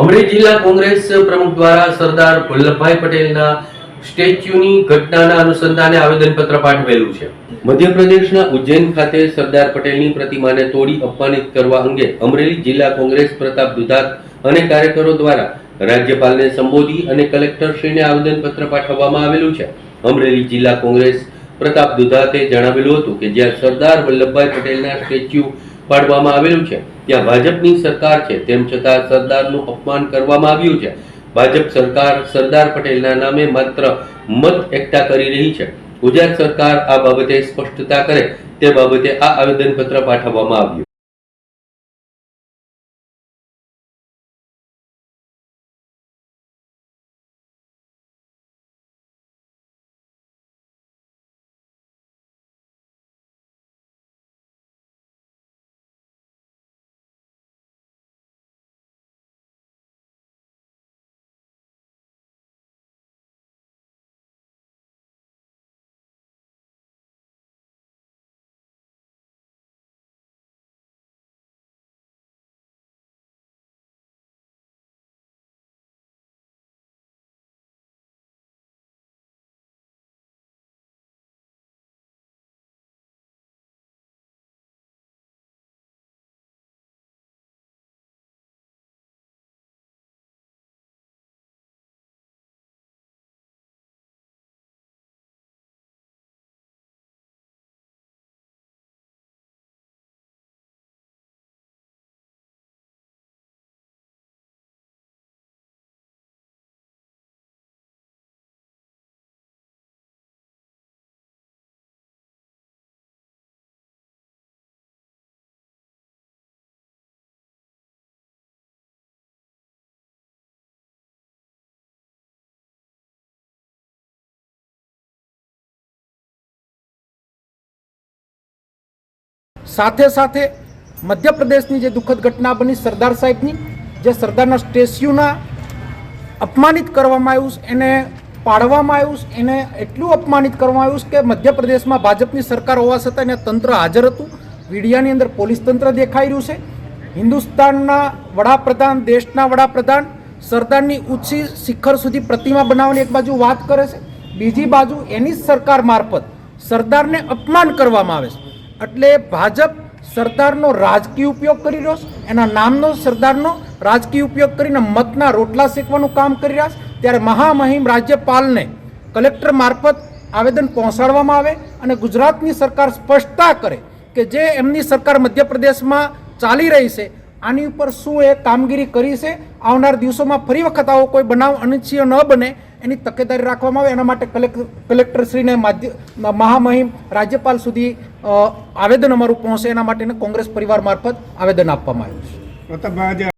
અમરેલી જિલ્લા કોંગ્રેસ પ્રમુખ દ્વારા સરદાર વલ્લભભાઈ પટેલના સ્ટેચ્યુની ઘટનાના અનુસંધાને આવેદનપત્ર પાઠવેલું છે. મધ્યપ્રદેશના ઉજ્જૈન ખાતે સરદાર પટેલની પ્રતિમાને તોડી અપમાનિત કરવા અંગે અમરેલી જિલ્લા કોંગ્રેસ પ્રતાપ દુધાત અને કાર્યકરો દ્વારા રાજ્યપાલને સંબોધી અને કલેક્ટરશ્રીને આવેદનપત્ર પાઠવવામાં આવેલું છે. અમરેલી જિલ્લા કોંગ્રેસ પ્રતાપ દુધાતે જણાવેલું હતું કે જ્યાં સરદાર વલ્લભભાઈ પટેલના સ્ટેચ્યુ પાડવામાં આવેલું છે. ત્યાં ભાજપની સરકાર છે. તેમ છતાં સરદારનું અપમાન કરવામાં આવ્યું છે. ભાજપ સરકાર સરદાર પટેલના નામે માત્ર મત એકઠા કરી રહી છે. ગુજરાત સરકાર આ બાબતે સ્પષ્ટતા કરે તે બાબતે આ આવેદનપત્ર પાઠવવામાં આવ્યું. સાથે સાથે મધ્યપ્રદેશની જે દુઃખદ ઘટના બની સરદાર સાહેબની, જે સરદારના સ્ટેચ્યુના અપમાનિત કરવામાં આવ્યું એને પાડવામાં આવ્યું એને એટલું અપમાનિત કરવામાં આવ્યું કે મધ્યપ્રદેશમાં ભાજપની સરકાર હોવા છતાં એને તંત્ર હાજર હતું. મીડિયાની અંદર પોલીસ તંત્ર દેખાઈ રહ્યું છે. હિન્દુસ્તાનના વડાપ્રધાન, દેશના વડાપ્રધાન સરદારની ઊંચી શિખર સુધી પ્રતિમા બનાવવાની એક બાજુ વાત કરે છે. બીજી બાજુ એની સરકાર મારફત સરદારને અપમાન કરવામાં આવે છે. એટલે ભાજપ સરદારનો રાજકીય ઉપયોગ કરી રહ્યો છે. એના નામનો સરદારનો રાજકીય ઉપયોગ કરીને મતના રોટલા શેકવાનું કામ કરી રહ્યા છે. ત્યારે મહામહિમ રાજ્યપાલને કલેક્ટર મારફત આવેદન પહોંચાડવામાં આવે અને ગુજરાતની સરકાર સ્પષ્ટતા કરે કે જે એમની સરકાર મધ્યપ્રદેશમાં ચાલી રહી છે આની ઉપર શું એ કામગીરી કરી છે? આવનાર દિવસોમાં ફરી વખત આવો, કોઈ બનાવ અનિચ્છીય ન બને, એની તકેદારી રાખવામાં આવે. એના માટે કલેક્ટર કલેક્ટરશ્રીને મહામહિમ રાજ્યપાલ સુધી આવેદન અમારું પહોંચે. એના માટે કોંગ્રેસ પરિવાર મારફત આવેદન આપવામાં આવ્યું છે.